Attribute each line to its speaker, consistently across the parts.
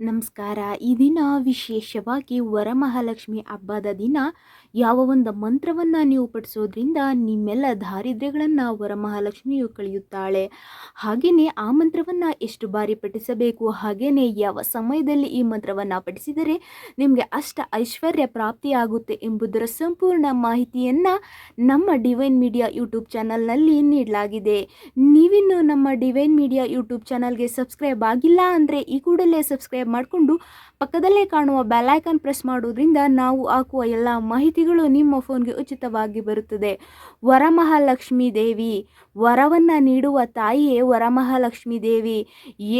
Speaker 1: ನಮಸ್ಕಾರ. ಈ ದಿನ ವಿಶೇಷವಾಗಿ ವರಮಹಾಲಕ್ಷ್ಮಿ ಹಬ್ಬದ ದಿನ ಯಾವ ಒಂದು ಮಂತ್ರವನ್ನು ನೀವು ಪಠಿಸೋದ್ರಿಂದ ನಿಮ್ಮೆಲ್ಲ ದಾರಿದ್ರ್ಯಗಳನ್ನು ವರಮಹಾಲಕ್ಷ್ಮಿಯು ಕಳೆಯುತ್ತಾಳೆ. ಹಾಗೆಯೇ ಆ ಮಂತ್ರವನ್ನು ಎಷ್ಟು ಬಾರಿ ಪಠಿಸಬೇಕು ಹಾಗೆಯೇ ಯಾವ ಸಮಯದಲ್ಲಿ ಈ ಮಂತ್ರವನ್ನು ಪಠಿಸಿದರೆ ನಿಮಗೆ ಅಷ್ಟ ಐಶ್ವರ್ಯ ಪ್ರಾಪ್ತಿಯಾಗುತ್ತೆ ಎಂಬುದರ ಸಂಪೂರ್ಣ ಮಾಹಿತಿಯನ್ನು ನಮ್ಮ ಡಿವೈನ್ ಮೀಡಿಯಾ ಯೂಟ್ಯೂಬ್ ಚಾನಲ್ನಲ್ಲಿ ನೀಡಲಾಗಿದೆ. ನೀವಿನ್ನು ನಮ್ಮ ಡಿವೈನ್ ಮೀಡಿಯಾ ಯೂಟ್ಯೂಬ್ ಚಾನಲ್ಗೆ ಸಬ್ಸ್ಕ್ರೈಬ್ ಆಗಿಲ್ಲ ಅಂದರೆ ಈ ಕೂಡಲೇ ಸಬ್ಸ್ಕ್ರೈಬ್ ಮಾಡಿಕೊಂಡು ಪಕ್ಕದಲ್ಲೇ ಕಾಣುವ ಬೆಲೈಕನ್ ಪ್ರೆಸ್ ಮಾಡೋದ್ರಿಂದ ನಾವು ಹಾಕುವ ಎಲ್ಲ ಮಾಹಿತಿಗಳು ನಿಮ್ಮ ಫೋನ್ಗೆ ಉಚಿತವಾಗಿ ಬರುತ್ತದೆ. ವರಮಹಾಲಕ್ಷ್ಮಿ ದೇವಿ, ವರವನ್ನು ನೀಡುವ ತಾಯಿಯೇ ವರಮಹಾಲಕ್ಷ್ಮಿ ದೇವಿ.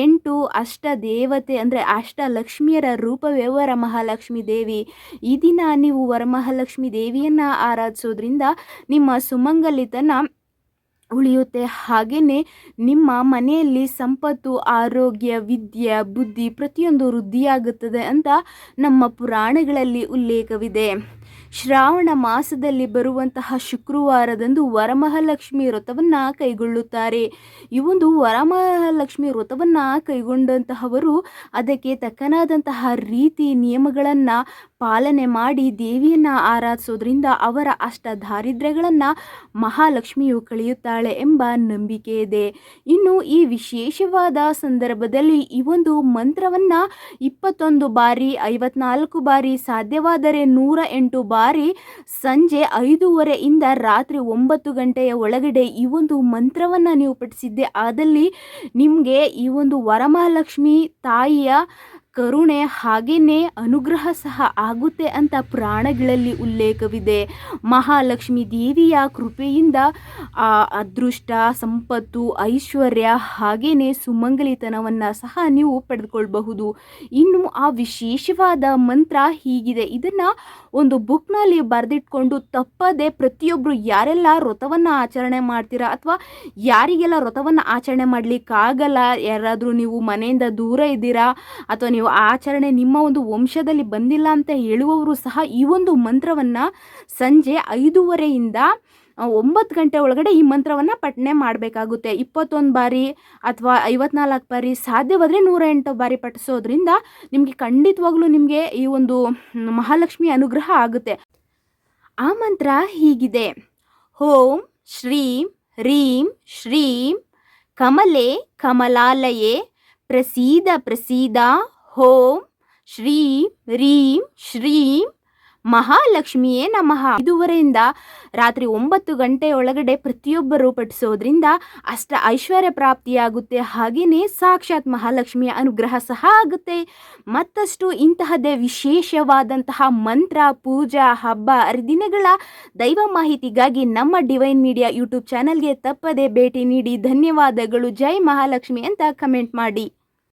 Speaker 1: ಎಂಟು ಅಷ್ಟ ದೇವತೆ ಅಂದರೆ ಅಷ್ಟ ಲಕ್ಷ್ಮಿಯರ ರೂಪವೇ ವರಮಹಾಲಕ್ಷ್ಮಿ ದೇವಿ. ಈ ದಿನ ನೀವು ವರಮಹಾಲಕ್ಷ್ಮಿ ದೇವಿಯನ್ನು ಆರಾಧಿಸೋದ್ರಿಂದ ನಿಮ್ಮ ಸುಮಂಗಲಿತನ ಉಳಿಯುತ್ತೆ. ಹಾಗೆಯೇ ನಿಮ್ಮ ಮನೆಯಲ್ಲಿ ಸಂಪತ್ತು ಆರೋಗ್ಯ ವಿದ್ಯೆ ಬುದ್ಧಿ ಪ್ರತಿಯೊಂದು ವೃದ್ಧಿಯಾಗುತ್ತದೆ ಅಂತ ನಮ್ಮ ಪುರಾಣಗಳಲ್ಲಿ ಉಲ್ಲೇಖವಿದೆ. ಶ್ರಾವಣ ಮಾಸದಲ್ಲಿ ಬರುವಂತಹ ಶುಕ್ರವಾರದಂದು ವರಮಹಾಲಕ್ಷ್ಮಿ ವ್ರತವನ್ನು ಕೈಗೊಳ್ಳುತ್ತಾರೆ. ಈ ಒಂದು ವರಮಹಾಲಕ್ಷ್ಮಿ ವ್ರತವನ್ನು ಕೈಗೊಂಡಂತಹವರು ಅದಕ್ಕೆ ತಕ್ಕನಾದಂತಹ ರೀತಿ ನಿಯಮಗಳನ್ನು ಪಾಲನೆ ಮಾಡಿ ದೇವಿಯನ್ನು ಆರಾಧಿಸೋದ್ರಿಂದ ಅವರ ಅಷ್ಟ ದಾರಿದ್ರ್ಯಗಳನ್ನು ಮಹಾಲಕ್ಷ್ಮಿಯು ಕಳೆಯುತ್ತಾಳೆ ಎಂಬ ನಂಬಿಕೆ ಇದೆ. ಇನ್ನು ಈ ವಿಶೇಷವಾದ ಸಂದರ್ಭದಲ್ಲಿ ಈ ಒಂದು ಮಂತ್ರವನ್ನು ಇಪ್ಪತ್ತೊಂದು ಬಾರಿ ಐವತ್ನಾಲ್ಕು ಬಾರಿ ಸಾಧ್ಯವಾದರೆ ನೂರ ಎಂಟು ಬಾರಿ ಸಂಜೆ ಐದೂವರೆಯಿಂದ ರಾತ್ರಿ ಒಂಬತ್ತು ಗಂಟೆಯ ಒಳಗಡೆ ಈ ಒಂದು ಮಂತ್ರವನ್ನು ನೀವು ಪಠಿಸಿದ್ದೆ. ಆದಲ್ಲಿ ನಿಮಗೆ ಈ ಒಂದು ವರಮಹಾಲಕ್ಷ್ಮಿ ತಾಯಿಯ ಕರುಣೆ ಹಾಗೆಯೇ ಅನುಗ್ರಹ ಸಹ ಆಗುತ್ತೆ ಅಂತ ಪ್ರಾಣಗಳಲ್ಲಿ ಉಲ್ಲೇಖವಿದೆ. ಮಹಾಲಕ್ಷ್ಮಿ ದೇವಿಯ ಕೃಪೆಯಿಂದ, ಆ, ಅದೃಷ್ಟ, ಸಂಪತ್ತು, ಐಶ್ವರ್ಯ ಹಾಗೆಯೇ ಸುಮಂಗಲಿತನವನ್ನು ಸಹ ನೀವು ಪಡೆದುಕೊಳ್ಬಹುದು. ಇನ್ನು ಆ ವಿಶೇಷವಾದ ಮಂತ್ರ ಹೀಗಿದೆ. ಇದನ್ನು ಒಂದು ಬುಕ್ನಲ್ಲಿ ಬರೆದಿಟ್ಕೊಂಡು ತಪ್ಪದೆ ಪ್ರತಿಯೊಬ್ಬರು ಯಾರೆಲ್ಲ ವ್ರತವನ್ನು ಆಚರಣೆ ಮಾಡ್ತೀರಾ ಅಥವಾ ಯಾರಿಗೆಲ್ಲ ವ್ರತವನ್ನು ಆಚರಣೆ ಮಾಡಲಿಕ್ಕಾಗಲ್ಲ, ಯಾರಾದರೂ ನೀವು ಮನೆಯಿಂದ ದೂರ ಇದ್ದೀರಾ ಅಥವಾ ನೀವು ಆಚರಣೆ ನಿಮ್ಮ ಒಂದು ವಂಶದಲ್ಲಿ ಬಂದಿಲ್ಲ ಅಂತ ಹೇಳುವವರು ಸಹ ಈ ಒಂದು ಮಂತ್ರವನ್ನು ಸಂಜೆ ಐದೂವರೆಯಿಂದ ಒಂಬತ್ತು ಗಂಟೆ ಒಳಗಡೆ ಈ ಮಂತ್ರವನ್ನು ಪಠನೆ ಮಾಡಬೇಕಾಗುತ್ತೆ. ಇಪ್ಪತ್ತೊಂದು ಬಾರಿ ಅಥವಾ ಐವತ್ನಾಲ್ಕು ಬಾರಿ ಸಾಧ್ಯವಾದರೆ ನೂರ ಎಂಟು ಬಾರಿ ಪಠಿಸೋದ್ರಿಂದ ನಿಮಗೆ ಖಂಡಿತವಾಗ್ಲೂ ನಿಮಗೆ ಈ ಒಂದು ಮಹಾಲಕ್ಷ್ಮಿ ಅನುಗ್ರಹ ಆಗುತ್ತೆ. ಆ ಮಂತ್ರ ಹೀಗಿದೆ. ಓಂ ಶ್ರೀಂ ರೀಂ ಶ್ರೀಂ ಕಮಲೆ ಕಮಲಾಲಯೇ ಪ್ರಸೀದ ಪ್ರಸೀದ ಓಂ ಶ್ರೀಂ ರೀಂ ಶ್ರೀಂ ಮಹಾಲಕ್ಷ್ಮಿಯೇ ನಮಃ. ಇದುವರೆಯಿಂದ ರಾತ್ರಿ ಒಂಬತ್ತು ಗಂಟೆ ಗಂಟೆಯೊಳಗಡೆ ಪ್ರತಿಯೊಬ್ಬರು ಪಠಿಸೋದ್ರಿಂದ ಅಷ್ಟ ಐಶ್ವರ್ಯ ಪ್ರಾಪ್ತಿಯಾಗುತ್ತೆ. ಹಾಗೆಯೇ ಸಾಕ್ಷಾತ್ ಮಹಾಲಕ್ಷ್ಮಿಯ ಅನುಗ್ರಹ ಸಹ ಆಗುತ್ತೆ. ಮತ್ತಷ್ಟು ಇಂತಹದೇ ವಿಶೇಷವಾದಂತಹ ಮಂತ್ರ, ಪೂಜಾ, ಹಬ್ಬ, ಹರಿದಿನಗಳ ದೈವ ಮಾಹಿತಿಗಾಗಿ ನಮ್ಮ ಡಿವೈನ್ ಮೀಡಿಯಾ ಯೂಟ್ಯೂಬ್ ಚಾನಲ್ಗೆ ತಪ್ಪದೆ ಭೇಟಿ ನೀಡಿ ಧನ್ಯವಾದಗಳು. ಜೈ ಮಹಾಲಕ್ಷ್ಮಿ ಅಂತ ಕಮೆಂಟ್ ಮಾಡಿ.